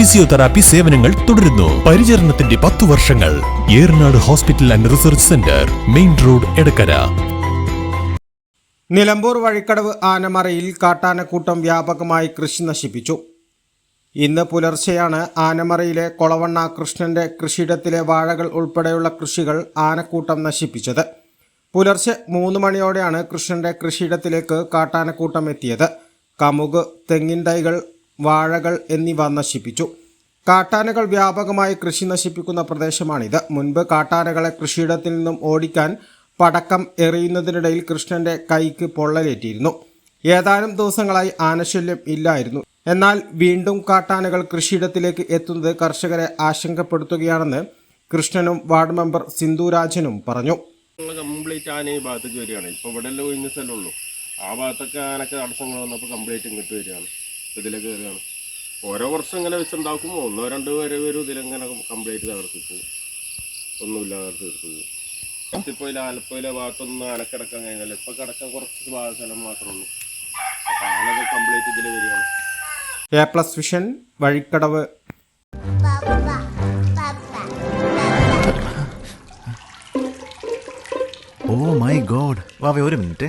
physiotherapy സേവനങ്ങൾ തുടരുന്നു. പരിചരണത്തിന്റെ പത്തു വർഷങ്ങൾ. Eranad hospital and research centre main road Edakkara. Nilambur Vazhikkadavu ആനമറയിൽ കാട്ടാനക്കൂട്ടം വ്യാപകമായി കൃഷി നശിപ്പിച്ചു. ഇന്ന് പുലർച്ചെയാണ് ആനമറയിലെ കൊളവണ്ണ കൃഷ്ണന്റെ കൃഷിയിടത്തിലെ വാഴകൾ ഉൾപ്പെടെയുള്ള കൃഷികൾ ആനക്കൂട്ടം നശിപ്പിച്ചത്. പുലർച്ചെ മൂന്ന് മണിയോടെയാണ് കൃഷ്ണന്റെ കൃഷിയിടത്തിലേക്ക് കാട്ടാനക്കൂട്ടം എത്തിയത്. കമുക് തെങ്ങിൻ തൈകൾ വാഴകൾ എന്നിവ നശിപ്പിച്ചു. കാട്ടാനകൾ വ്യാപകമായി കൃഷി നശിപ്പിക്കുന്ന പ്രദേശമാണിത്. മുൻപ് കാട്ടാനകളെ കൃഷിയിടത്തിൽ നിന്നും ഓടിക്കാൻ പടക്കം എറിയുന്നതിനിടയിൽ കൃഷ്ണന്റെ കൈക്ക് പൊള്ളലേറ്റിയിരുന്നു. ഏതാനും ദിവസങ്ങളായി ആനശല്യം ഇല്ലായിരുന്നു. എന്നാൽ വീണ്ടും കാട്ടാനകൾ കൃഷിയിടത്തിലേക്ക് എത്തുന്നത് കർഷകരെ ആശങ്കപ്പെടുത്തുകയാണെന്ന് കൃഷ്ണനും വാർഡ് മെമ്പർ സിന്ധുരാജനും പറഞ്ഞു. കംപ്ലീറ്റ് ആന ഈ ഭാഗത്തേക്ക് വരികയാണ്. ഇപ്പോൾ ഇവിടെ എല്ലാം ഒഴിഞ്ഞ സ്ഥലമുള്ളൂ ആ ഭാഗത്തൊക്കെ ആനക്ക് തടസ്സങ്ങൾ വന്നപ്പോൾ കംപ്ലീറ്റ് ഇങ്ങോട്ട് വരികയാണ്. ഇതിലേക്ക് കയറുകയാണ് ഓരോ വർഷം ഇങ്ങനെ വെച്ചുണ്ടാക്കും. ഒന്നോ രണ്ടോ വരെ വരും ഇതിലിങ്ങനെ കംപ്ലീറ്റ് തകർത്തി പോകും ഒന്നുമില്ലാതെ തീർത്തു പോകും. കത്തിപ്പോയിലെ ആലപ്പുഴയിലെ ഭാഗത്തൊന്നും അലക്കിടക്കാൻ കഴിഞ്ഞാൽ ഇപ്പം കിടക്കാൻ കുറച്ച് ഭാഗ സ്ഥലം മാത്രമേ ഉള്ളൂ. അപ്പോൾ ആനകൾ കംപ്ലീറ്റ് ഇതിൽ വരികയാണ്. A plus vision Vazhikkadavu. Oh my god വാവേ ഒരു minute.